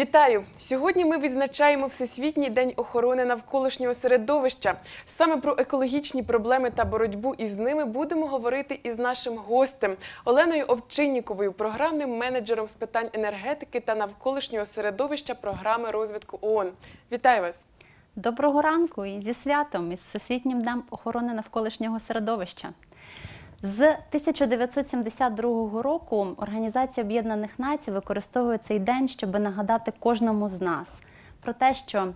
Вітаю! Сьогодні ми відзначаємо Всесвітній день охорони навколишнього середовища. Саме про екологічні проблеми та боротьбу із ними будемо говорити із нашим гостем Оленою Овчинніковою, програмним менеджером з питань енергетики та навколишнього середовища програми розвитку ООН. Вітаю вас! Доброго ранку і зі святом, із Всесвітнім днем охорони навколишнього середовища. З 1972 року Організація Об'єднаних Націй використовує цей день, щоб нагадати кожному з нас про те, що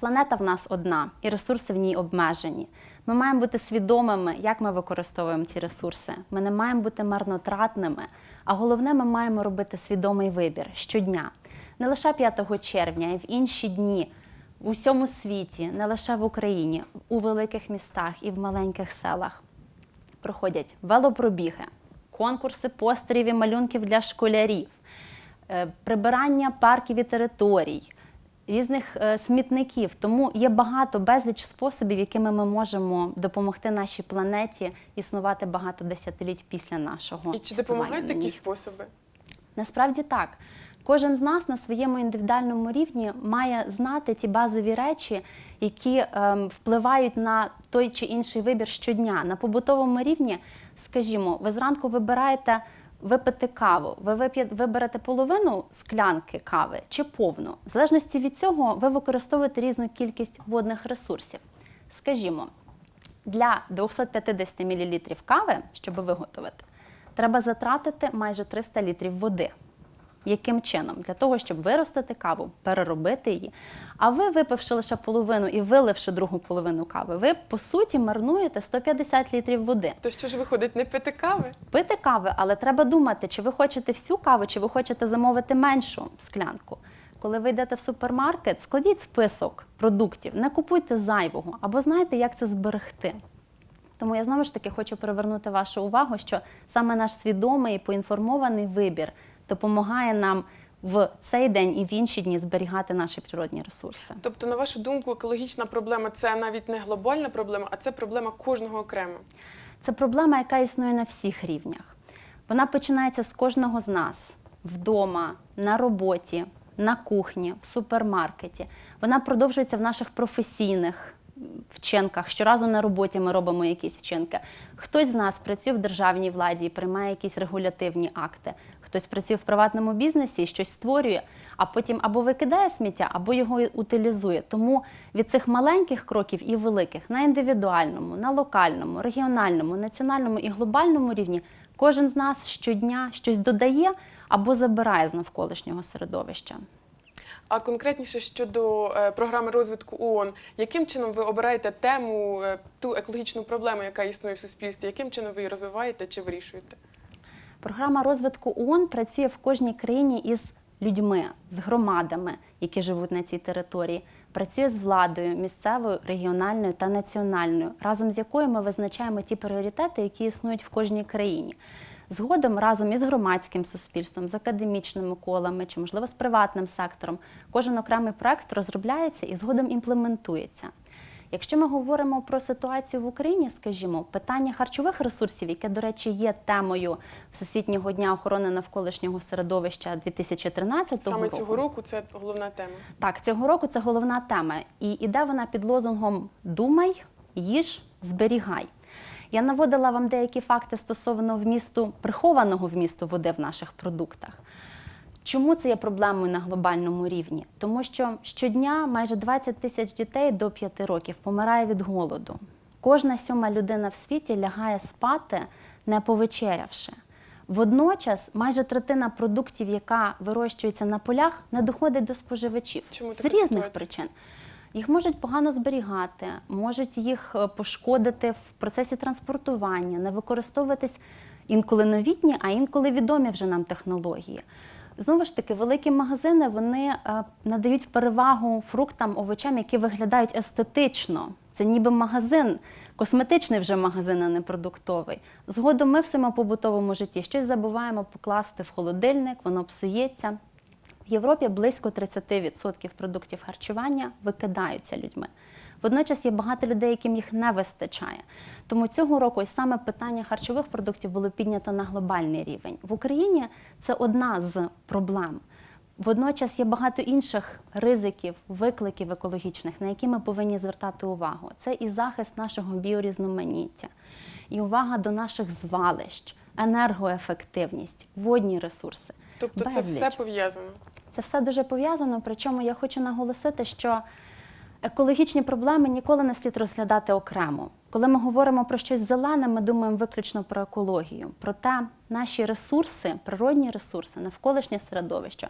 планета в нас одна і ресурси в ній обмежені. Ми маємо бути свідомими, як ми використовуємо ці ресурси. Ми не маємо бути марнотратними, а головне, ми маємо робити свідомий вибір щодня. Не лише 5 червня, й в інші дні в усьому світі, не лише в Україні, у великих містах і в маленьких селах проходять велопробіги, конкурси постерів і малюнків для школярів, е, прибирання парків і територій, різних е, смітників. Тому є багато безліч способів, якими ми можемо допомогти нашій планеті існувати багато десятиліть після нашого. І чи допомагають такі способи? Насправді так. Кожен з нас на своєму індивідуальному рівні має знати ті базові речі, які ем, впливають на той чи інший вибір щодня. На побутовому рівні, скажімо, ви зранку вибираєте випити каву. Ви вип'є- виберете половину склянки кави чи повну. В залежності від цього ви використовуєте різну кількість водних ресурсів. Скажімо, для 250 мл кави, щоб виготовити, треба затратити майже 300 літрів води. Яким чином? Для того, щоб виростити каву, переробити її. А ви, випивши лише половину і виливши другу половину кави, ви по суті марнуєте 150 літрів води. То що ж виходить, не пити кави? Пити кави, але треба думати, чи ви хочете всю каву, чи ви хочете замовити меншу склянку. Коли ви йдете в супермаркет, складіть список продуктів, не купуйте зайвого, або знаєте, як це зберегти. Тому я знову ж таки хочу привернути вашу увагу, що саме наш свідомий і поінформований вибір допомагає нам в цей день і в інші дні зберігати наші природні ресурси. Тобто, на вашу думку, екологічна проблема це навіть не глобальна проблема, а це проблема кожного окремо. Це проблема, яка існує на всіх рівнях. Вона починається з кожного з нас вдома, на роботі, на кухні, в супермаркеті. Вона продовжується в наших професійних вчинках. Щоразу на роботі ми робимо якісь вчинки. Хтось з нас працює в державній владі і приймає якісь регулятивні акти. Хтось працює в приватному бізнесі щось створює, а потім або викидає сміття, або його утилізує. Тому від цих маленьких кроків і великих на індивідуальному, на локальному, регіональному, національному і глобальному рівні кожен з нас щодня щось додає або забирає з навколишнього середовища. А конкретніше щодо е, програми розвитку ООН, яким чином ви обираєте тему, е, ту екологічну проблему, яка існує в суспільстві, яким чином ви її розвиваєте чи вирішуєте? Програма розвитку ООН працює в кожній країні із людьми, з громадами, які живуть на цій території. Працює з владою місцевою, регіональною та національною, разом з якою ми визначаємо ті пріоритети, які існують в кожній країні. Згодом разом із громадським суспільством, з академічними колами чи, можливо, з приватним сектором, кожен окремий проект розробляється і згодом імплементується. Якщо ми говоримо про ситуацію в Україні, скажімо, питання харчових ресурсів, яке, до речі, є темою Всесвітнього дня охорони навколишнього середовища 2013 Саме року. цього року це головна тема. Так, цього року це головна тема. І іде вона під лозунгом Думай, їж, зберігай. Я наводила вам деякі факти стосовно вмісту прихованого вмісту води в наших продуктах. Чому це є проблемою на глобальному рівні? Тому що щодня майже 20 тисяч дітей до 5 років помирає від голоду. Кожна сьома людина в світі лягає спати, не повечерявши. Водночас майже третина продуктів, яка вирощується на полях, не доходить до споживачів Чому з різних ситуація? причин. Їх можуть погано зберігати, можуть їх е, пошкодити в процесі транспортування, не використовуватись інколи новітні, а інколи відомі вже нам технології. Знову ж таки, великі магазини вони е, надають перевагу фруктам, овочам, які виглядають естетично. Це ніби магазин, косметичний вже магазин, а не продуктовий. Згодом ми в своєму побутовому житті щось забуваємо покласти в холодильник, воно псується. В Європі близько 30% продуктів харчування викидаються людьми. Водночас є багато людей, яким їх не вистачає. Тому цього року ось саме питання харчових продуктів було піднято на глобальний рівень. В Україні це одна з проблем. Водночас є багато інших ризиків, викликів екологічних, на які ми повинні звертати увагу. Це і захист нашого біорізноманіття, і увага до наших звалищ, енергоефективність, водні ресурси. Тобто це все пов'язано. Це все дуже пов'язано. Причому я хочу наголосити, що екологічні проблеми ніколи не слід розглядати окремо. Коли ми говоримо про щось зелене, ми думаємо виключно про екологію. Проте наші ресурси, природні ресурси, навколишнє середовище,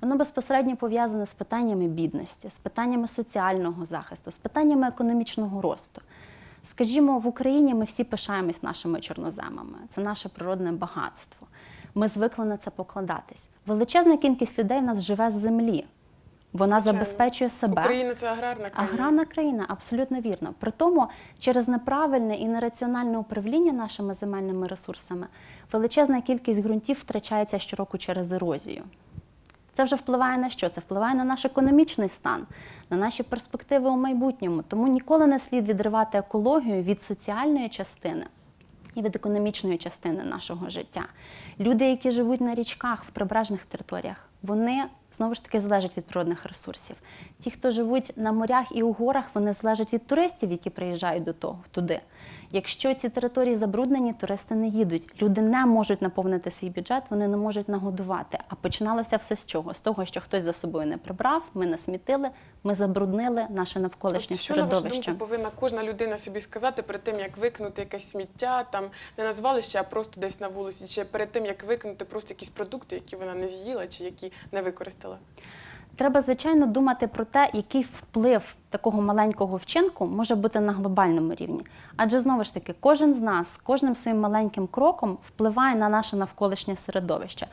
воно безпосередньо пов'язане з питаннями бідності, з питаннями соціального захисту, з питаннями економічного росту. Скажімо, в Україні ми всі пишаємось нашими чорноземами. Це наше природне багатство. Ми звикли на це покладатись. Величезна кількість людей в нас живе з землі. Вона Звичайно. забезпечує себе. Україна це аграрна країна. Аграрна країна, абсолютно вірно. При тому, через неправильне і нераціональне управління нашими земельними ресурсами величезна кількість ґрунтів втрачається щороку через ерозію. Це вже впливає на що? Це впливає на наш економічний стан, на наші перспективи у майбутньому. Тому ніколи не слід відривати екологію від соціальної частини і від економічної частини нашого життя. Люди, які живуть на річках, в прибережних територіях, вони знову ж таки залежить від природних ресурсів. Ті, хто живуть на морях і у горах, вони залежать від туристів, які приїжджають до того туди. Якщо ці території забруднені, туристи не їдуть. Люди не можуть наповнити свій бюджет, вони не можуть нагодувати. А починалося все з чого? З того, що хтось за собою не прибрав, ми насмітили, ми забруднили наше навколишнє От що, на вашу думку, повинна кожна людина собі сказати перед тим, як викинути якесь сміття, там не на звалище, а просто десь на вулиці, чи перед тим, як викинути просто якісь продукти, які вона не з'їла чи які не використала. Треба, звичайно, думати про те, який вплив такого маленького вчинку може бути на глобальному рівні. Адже знову ж таки, кожен з нас кожним своїм маленьким кроком впливає на наше навколишнє середовище.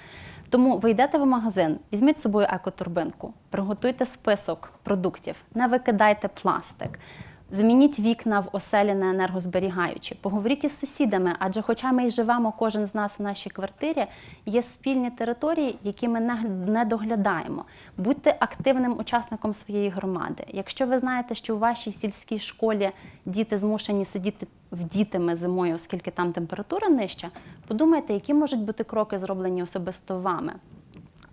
Тому ви йдете в магазин, візьміть з собою екотурбинку, приготуйте список продуктів, не викидайте пластик. Змініть вікна в оселі на енергозберігаючі, поговоріть із сусідами, адже, хоча ми й живемо кожен з нас в нашій квартирі, є спільні території, які ми не, доглядаємо. Будьте активним учасником своєї громади. Якщо ви знаєте, що у вашій сільській школі діти змушені сидіти вдітими зимою, оскільки там температура нижча, подумайте, які можуть бути кроки зроблені особисто вами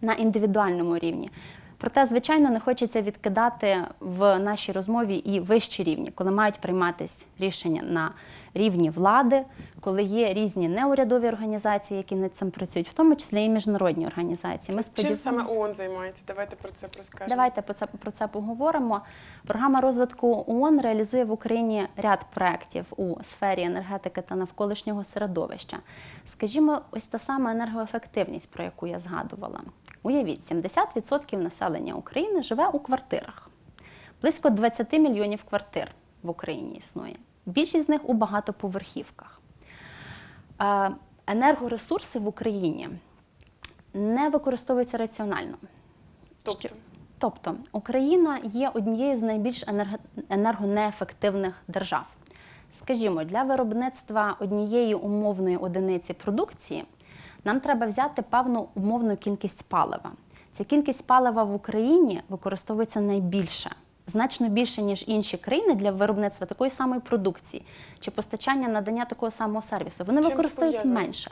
на індивідуальному рівні. Проте, звичайно, не хочеться відкидати в нашій розмові і вищі рівні, коли мають прийматись рішення на рівні влади, коли є різні неурядові організації, які над цим працюють, в тому числі і міжнародні організації. Ми Чим саме ООН займається? Давайте про це розкажемо. Давайте про це, про це поговоримо. Програма розвитку ООН реалізує в Україні ряд проєктів у сфері енергетики та навколишнього середовища. Скажімо, ось та сама енергоефективність, про яку я згадувала. Уявіть, 70% населення України живе у квартирах. Близько 20 мільйонів квартир в Україні існує. Більшість з них у багатоповерхівках. Е, Енергоресурси в Україні не використовуються раціонально. Тобто, Тобто Україна є однією з найбільш енергонеефективних держав. Скажімо, для виробництва однієї умовної одиниці продукції нам треба взяти певну умовну кількість палива. Ця кількість палива в Україні використовується найбільше, значно більше, ніж інші країни для виробництва такої самої продукції чи постачання надання такого самого сервісу. Вони використовують менше.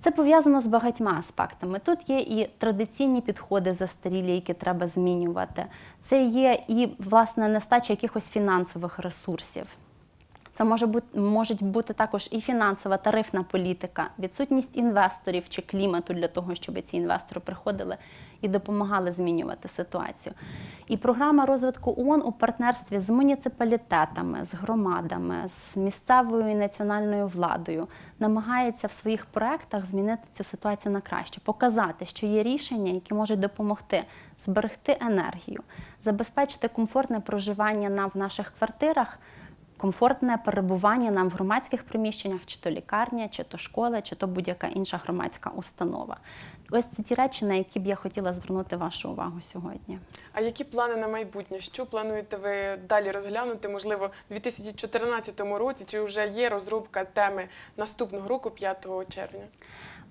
Це пов'язано з багатьма аспектами. Тут є і традиційні підходи застарілі, які треба змінювати. Це є і власне нестача якихось фінансових ресурсів. Це може бути можуть бути також і фінансова тарифна політика, відсутність інвесторів чи клімату для того, щоб ці інвестори приходили і допомагали змінювати ситуацію. І програма розвитку ООН у партнерстві з муніципалітетами, з громадами, з місцевою і національною владою намагається в своїх проектах змінити цю ситуацію на краще, показати, що є рішення, які можуть допомогти зберегти енергію, забезпечити комфортне проживання нам в наших квартирах комфортне перебування нам в громадських приміщеннях, чи то лікарня, чи то школа, чи то будь-яка інша громадська установа. Ось це ті речі, на які б я хотіла звернути вашу увагу сьогодні. а які плани на майбутнє? Що плануєте ви далі розглянути? Можливо, у 2014 році чи вже є розробка теми наступного року, 5 червня?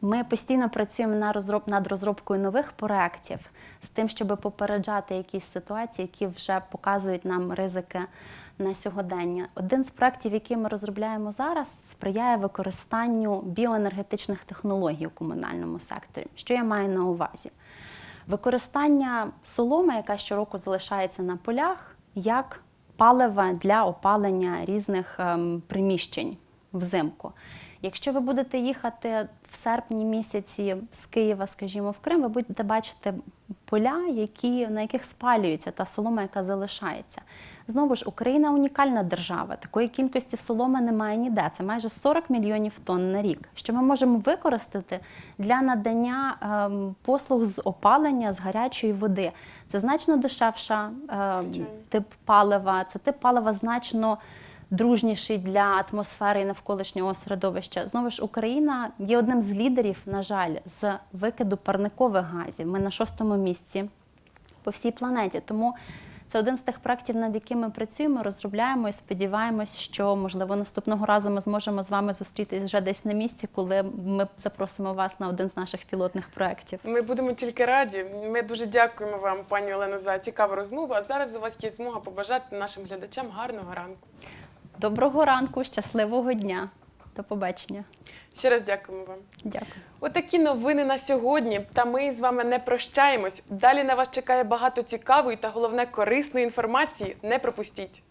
Ми постійно працюємо на розроб... над розробкою нових проєктів з тим, щоб попереджати якісь ситуації, які вже показують нам ризики на сьогодення. Один з проєктів, який ми розробляємо зараз, сприяє використанню біоенергетичних технологій у комунальному секторі. Що я маю на увазі? Використання соломи, яка щороку залишається на полях, як палива для опалення різних ем, приміщень взимку. Якщо ви будете їхати в серпні місяці з Києва, скажімо, в Крим, ви будете бачити поля, які, на яких спалюється та солома, яка залишається. Знову ж, Україна унікальна держава. Такої кількості соломи немає ніде. Це майже 40 мільйонів тонн на рік, що ми можемо використати для надання ем, послуг з опалення з гарячої води. Це значно дешевша ем, тип палива. Це тип палива значно дружніший для атмосфери і навколишнього середовища. Знову ж Україна є одним з лідерів, на жаль, з викиду парникових газів. Ми на шостому місці по всій планеті. Тому це один з тих проєктів, над якими ми працюємо, розробляємо і сподіваємось, що можливо наступного разу ми зможемо з вами зустрітись вже десь на місці, коли ми запросимо вас на один з наших пілотних проєктів. Ми будемо тільки раді. Ми дуже дякуємо вам, пані Олено, за цікаву розмову. А зараз у вас є змога побажати нашим глядачам гарного ранку. Доброго ранку, щасливого дня. До побачення. Ще раз дякуємо вам. Дякую. Отакі новини на сьогодні. Та ми з вами не прощаємось. Далі на вас чекає багато цікавої та головне корисної інформації. Не пропустіть.